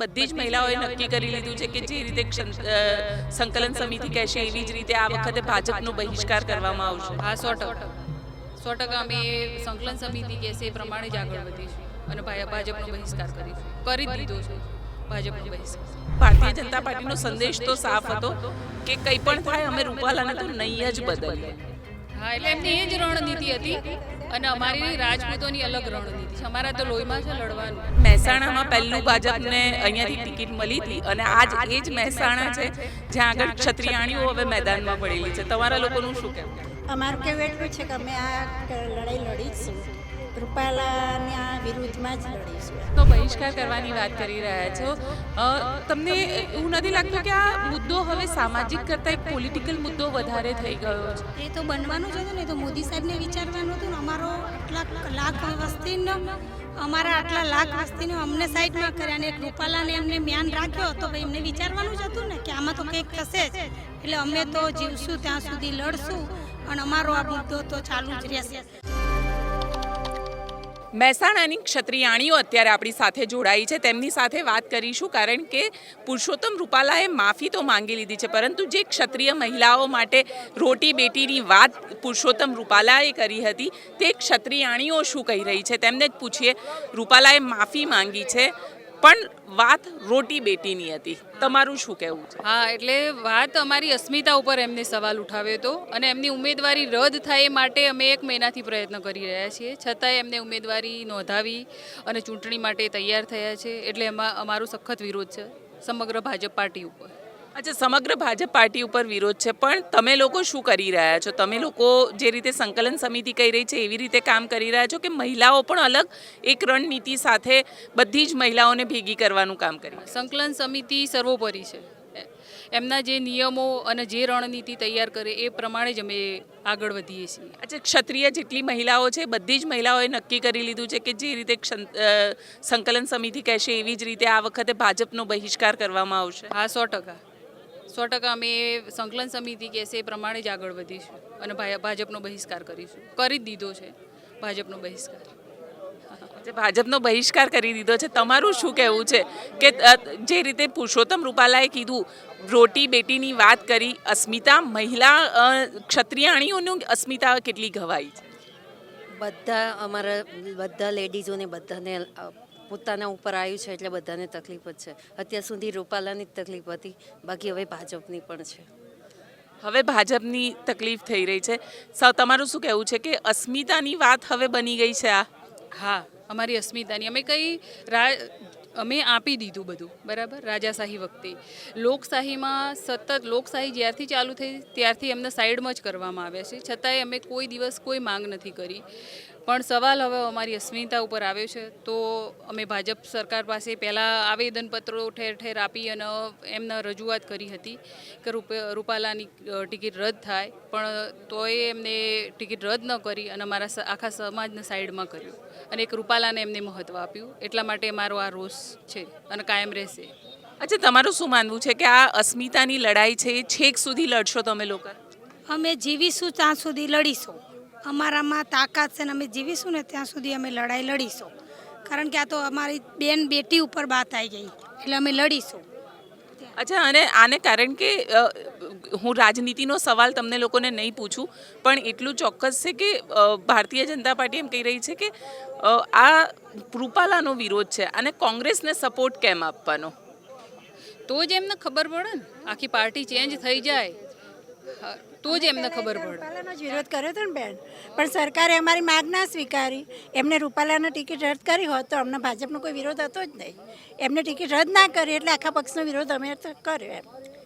બધી જ મહિલાઓએ નક્કી કરી લીધું છે કે જે રીતે સંકલન સમિતિ કહેશે એવી જ રીતે આ વખતે ભાજપનો બહિષ્કાર કરવામાં આવશે. હા સો ટકા. સો ટકા અમે સંકલન સમિતિ કહેશે એ પ્રમાણે જ આગળ વધીશું અને ભાજપનો બહિષ્કાર કરીશું. કરી દીધો છે. ભાજપનો બહિષ્કાર. ભારતીય જનતા પાર્ટીનો સંદેશ તો સાફ હતો કે કંઈ પણ થાય અમે રૂપાલાને તો નહીં જ બદલીએ. હા એટલે એમની એ જ રણનીતિ હતી અને અમારી રાજપૂતોની અલગ રણનીતિ છે. અમારા તો લોહીમાં છે લડવાનું. મહેસાણામાં પહેલું ભાજપને અહીંયાથી ટિકિટ મળી હતી અને આજ એ જ મહેસાણા છે જ્યાં આગળ ક્ષત્રિયાણીઓ હવે મેદાનમાં પડેલી છે. તમારા લોકોનું શું કહેવું? અમારું કહેવું એટલું છે કે અમે આ લડાઈ લડીશું રૂપાલાના વિરુદ્ધમાં જ લડીશું તો બહિષ્કાર કરવાની વાત કરી રહ્યા છો. તમને એવું નથી લાગતું કે આ મુદ્દો હવે સામાજિક કરતાં એક પોલિટિકલ મુદ્દો વધારે થઈ ગયો છે? એ તો બનવાનું જ હતું ને તો મોદી સાહેબને વિચારવાનું હતું ને અમારો આટલા લાખ વસ્તીનો અમારા આટલા લાખ વસ્તીને અમને સાઈડમાં કર્યા અને રૂપાલાને એમને મ્યાન રાખ્યો તો ભાઈ એમને વિચારવાનું જ હતું ને કે આમાં તો કંઈક થશે જ. એટલે અમે તો જીવશું ત્યાં સુધી લડશું અને અમારો આ મુદ્દો તો ચાલુ જ રહેશે. મહેસાણાની ક્ષત્રિયાણીઓ અત્યારે આપણી સાથે જોડાઈ છે. તેમની સાથે વાત કરીશું કારણ કે પુરુષોત્તમ રૂપાલાએ માફી તો માંગી લીધી છે, પરંતુ જે ક્ષત્રિય મહિલાઓ માટે રોટી બેટીની વાત પુરુષોત્તમ રૂપાલાએ કરી હતી, તે ક્ષત્રિયાણીઓ શું કહી રહી છે? તેમને જ પૂછીએ. રૂપાલાએ માફી માંગી છે. પણ વાત રોટી બેટીની હતી. તમારું શું કહેવું છે? હા, એટલે વાત અમારી અસ્મિતા ઉપર એમને સવાલ ઉઠાવ્યો હતો અને એમની ઉમેદવારી રદ થાય એ માટે અમે એક મહિનાથી પ્રયત્ન કરી રહ્યા છીએ. છતાંય એમને ઉમેદવારી નોંધાવી અને ચૂંટણી માટે તૈયાર થયા છે. એટલે એમાં અમારો સખત વિરોધ છે સમગ્ર ભાજપ પાર્ટી ઉપર. અચ્છા સમગ્ર ભાજપ પાર્ટી ઉપર વિરોધ છે પણ તમે લોકો શું કરી રહ્યા છો? તમે લોકો જે રીતે સંકલન સમિતિ કહી રહી છે એવી રીતે કામ કરી રહ્યા છો કે મહિલાઓ પણ અલગ એક રણનીતિ સાથે બધી જ મહિલાઓને ભેગી કરવાનું કામ કરી સંકલન સમિતિ સર્વોપરી છે. એમના જે નિયમો અને જે રણનીતિ તૈયાર કરે એ પ્રમાણે જ અમે આગળ વધીએ છીએ. અચ્છા ક્ષત્રિય જેટલી મહિલાઓ છે બધી જ મહિલાઓએ નક્કી કરી લીધું છે કે જે રીતે સંકલન સમિતિ કહેશે એવી જ રીતે આ વખતે ભાજપનો બહિષ્કાર કરવામાં આવશે. હા સો ટકા. સો ટકા અમે સંકલન સમિતિ કહેશે એ પ્રમાણે જ આગળ વધીશું અને ભાજપનો બહિષ્કાર કરીશું. કરી જ દીધો છે ભાજપનો બહિષ્કાર. ભાજપનો બહિષ્કાર કરી દીધો છે તમારું શું કહેવું છે? કે જે રીતે પુરુષોત્તમ રૂપાલાએ કીધું રોટી બેટીની વાત કરી અસ્મિતા મહિલા ક્ષત્રિયાણીઓનું અસ્મિતા કેટલી ઘવાઈ છે? બધા અમારા બધા લેડીઝોને બધાને પોતાના ઉપર આવ્યું છે એટલે બધાને તકલીફ જ છે. અત્યાર સુધી રૂપાલાની જ તકલીફ હતી. બાકી હવે ભાજપની પણ છે. હવે ભાજપની તકલીફ થઈ રહી છે. સાવ તમારું શું કહેવું છે કે અસ્મિતાની વાત હવે બની ગઈ છે આ? હા અમારી અસ્મિતાની. અમે કઈ રા અમે આપી દીધું બધું બરાબર? રાજાશાહી વખતે. લોકશાહીમાં સતત લોકશાહી જ્યારથી ચાલુ થઈ ત્યારથી એમને સાઈડમાં જ કરવામાં આવ્યા છે. છતાંય અમે કોઈ દિવસ કોઈ માંગ નથી કરી. પણ સવાલ હવે અમારી અસ્મિતા ઉપર આવ્યો છે. તો અમે ભાજપ સરકાર પાસે પહેલાં આવેદનપત્રો ઠેર ઠેર આપી અને એમને રજૂઆત કરી હતી કે રૂપ- રૂપાલાની ટિકિટ રદ થાય. પણ તોય એમને ટિકિટ રદ ન કરી અને અમારા આખા સમાજને સાઈડમાં કર્યું અને એક રૂપાલાને એમને મહત્ત્વ આપ્યું. એટલા માટે મારો આ રોષ છે અને કાયમ રહેશે. અચ્છા તમારું શું માનવું છે કે આ અસ્મિતાની લડાઈ છે એ છેક સુધી લડશો તમે લોકો? અમે જીવીશું ત્યાં સુધી લડીશું. અમારામાં તાકાત છે ને અમે જીવીશું ને ત્યાં સુધી અમે લડાઈ લડીશું. કારણ કે આ તો અમારી બેન બેટી ઉપર વાત આવી ગઈ. એટલે અમે લડીશું. અચ્છા અને આને કારણ કે હું રાજનીતિનો સવાલ તમને લોકોને નહીં પૂછું પણ એટલું ચોક્કસ છે કે ભારતીય જનતા પાર્ટી એમ કહી રહી છે કે આ રૂપાલાનો વિરોધ છે. અને કોંગ્રેસને સપોર્ટ કેમ આપવાનો? તો જ એમને ખબર પડે ને. આખી પાર્ટી ચેન્જ થઈ જાય. હા, તો જ એમને ખબર પડે. રૂપાલાનો જ વિરોધ કર્યો હતો ને બેન. પણ સરકારે અમારી માગ ના સ્વીકારી. એમને રૂપાલાનો ટિકિટ રદ કરી હોત તો અમને ભાજપનો કોઈ વિરોધ હતો જ નહીં. એમને ટિકિટ રદ ના કરી એટલે આખા પક્ષનો વિરોધ અમે તો કર્યો એમ.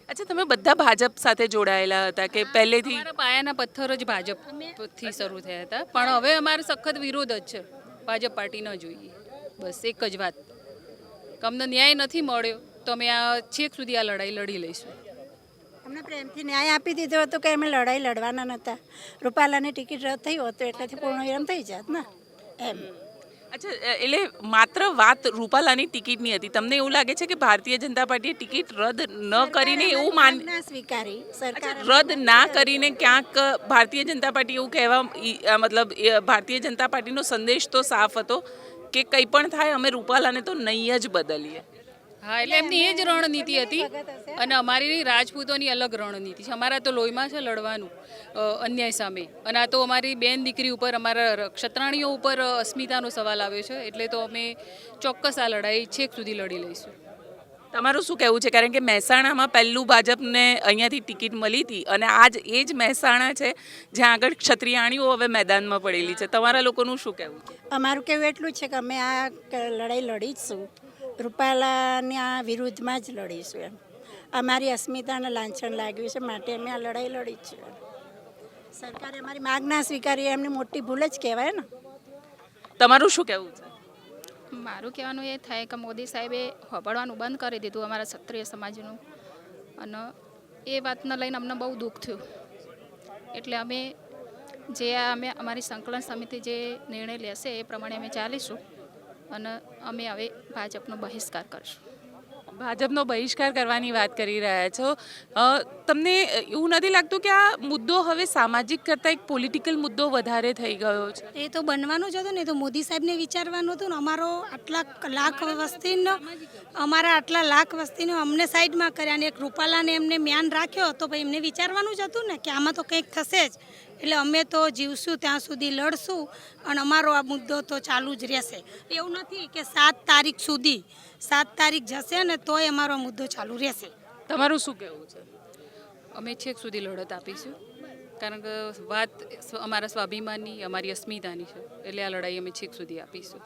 અચ્છા તમે બધા ભાજપ સાથે જોડાયેલા હતા કે પહેલેથી? પાયાના પથ્થર જ ભાજપથી શરૂ થયા હતા. પણ હવે અમારો સખત વિરોધ જ છે. ભાજપ પાર્ટી ન જોઈએ. બસ એક જ વાત. અમને ન્યાય નથી મળ્યો તો અમે આ છેક સુધી આ લડાઈ લડી લઈશું. અમને પ્રેમથી ન્યાય આપી દીધો હતો કે અમે લડાઈ લડવાના નહોતા. રૂપાલાની ટિકિટ રદ થઈ હોત તો એટલાથી પૂર્ણ વિરામ થઈ જાત ને. એમ. અચ્છા એટલે માત્ર વાત રૂપાલાની ટિકિટની હતી. તમને એવું લાગે છે કે ભારતીય જનતા પાર્ટીએ ટિકિટ રદ ન કરીને એવું માન સ્વીકારી. સરકાર રદ ના કરીને ક્યાંક ભારતીય જનતા પાર્ટી એવું કહેવા મતલબ ભારતીય જનતા પાર્ટીનો સંદેશ તો સાફ હતો કે કંઈ પણ થાય અમે રૂપાલાને તો નહીં જ બદલીએ. હા એટલે એમની એ જ રણનીતિ હતી. અને અમારી રાજપૂતોની અલગ રણનીતિ છે. અમારા તો લોહીમાં છે લડવાનું અન્યાય સામે. અને આ તો અમારી બેન દીકરી ઉપર અમારા ક્ષત્રાણીઓ ઉપર અસ્મિતાનો સવાલ આવ્યો છે. એટલે તો અમે ચોક્કસ આ લડાઈ છેક સુધી લડી લઈશું. તમારું શું કહેવું છે? કારણ કે મહેસાણામાં પહેલું ભાજપને અહીંયાથી ટિકિટ મળી હતી અને આજ એ જ મહેસાણા છે જ્યાં આગળ ક્ષત્રિયાણીઓ હવે મેદાનમાં પડેલી છે. તમારા લોકોનું શું કહેવું અમારું કહેવું એટલું જ છે કે અમે આ લડાઈ લડીશું રૂપાલાના વિરુદ્ધમાં જ લડીશું એમ. અમારી અસ્મિતાને લાંછન લાગ્યું છે માટે અમે આ લડાઈ લડી જ છીએ. સરકારે અમારી માગ ના સ્વીકારી એમની મોટી ભૂલ જ કહેવાય ને. તમારું શું કહેવું છે? મારું કહેવાનું એ થાય કે મોદી સાહેબે હોબળવાનું બંધ કરી દીધું અમારા ક્ષત્રિય સમાજનું. અને એ વાતને લઈને અમને બહુ દુઃખ થયું. એટલે અમે જે આ અમે અમારી સંકલન સમિતિ જે નિર્ણય લેશે એ પ્રમાણે અમે ચાલીશું. અને અમે હવે ભાજપનો બહિષ્કાર કરીશું. ભાજપનો બહિષ્કાર કરવાની વાત કરી રહ્યા છો. તમને એવું નથી લાગતું કે આ મુદ્દો હવે સામાજિક કરતાં એક પોલિટિકલ મુદ્દો વધારે થઈ ગયો છે? એ તો બનવાનું જ હતું ને તો મોદી સાહેબને વિચારવાનું હતું ને અમારો આટલા લાખ વસ્તીનો અમારા આટલા લાખ વસ્તીનો અમને સાઈડમાં કર્યા અને એક રૂપાલાને એમને મ્યાન રાખ્યો તો ભાઈ એમને વિચારવાનું જ હતું ને કે આમાં તો કંઈક થશે જ. એટલે અમે તો જીવશું ત્યાં સુધી લડશું અને અમારો આ મુદ્દો તો ચાલુ જ રહેશે. એવું નથી કે સાત તારીખ સુધી, સાત તારીખ જશે ને તોય અમારો મુદ્દો ચાલુ રહેશે. તમારું શું કહેવું છે? અમે છેક સુધી લડત આપીશું, કારણ કે વાત અમારા સ્વાભિમાનની, અમારી અસ્મિતાની છે, એટલે આ લડાઈ અમે છેક સુધી આપીશું.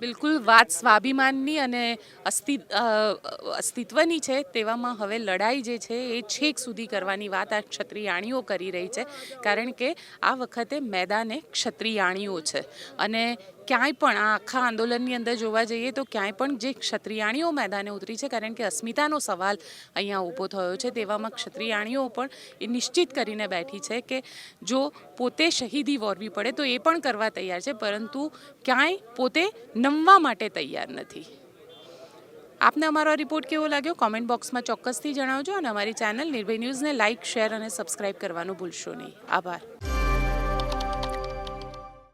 બિલકુલ, વાત સ્વાભિમાનની અને અસ્તિ અસ્તિત્વની છે, તેવામાં હવે લડાઈ જે છે, એ છેક સુધી કરવાની વાત આ ક્ષત્રિયાણીઓ કરી રહી છે. કારણ કે આ વખતે મેદાને ક્ષત્રિયાણીઓ છે. અને ક્યાંય પણ આ આખા આંદોલનની અંદર જોવા જઈએ તો ક્યાંય પણ જે ક્ષત્રિયાણીઓ મેદાને ઉતરી છે, કારણ કે અસ્મિતાનો સવાલ અહીંયા ઊભો થયો છે, તેવામાં ક્ષત્રિયાણીઓ પણ એ નિશ્ચિત કરીને બેઠી છે કે જો પોતે શહીદી વોરવી પડે તો એ પણ કરવા તૈયાર છે, પરંતુ ક્યાંય પોતે નમવા માટે તૈયાર નથી. આપને અમારો રિપોર્ટ કેવો લાગ્યો? કોમેન્ટ બોક્સમાં ચોક્કસથી જણાવજો અને અમારી ચેનલ નિર્ભય ન્યૂઝને લાઇક શેર અને સબસ્ક્રાઇબ કરવાનું ભૂલશો નહીં. આભાર.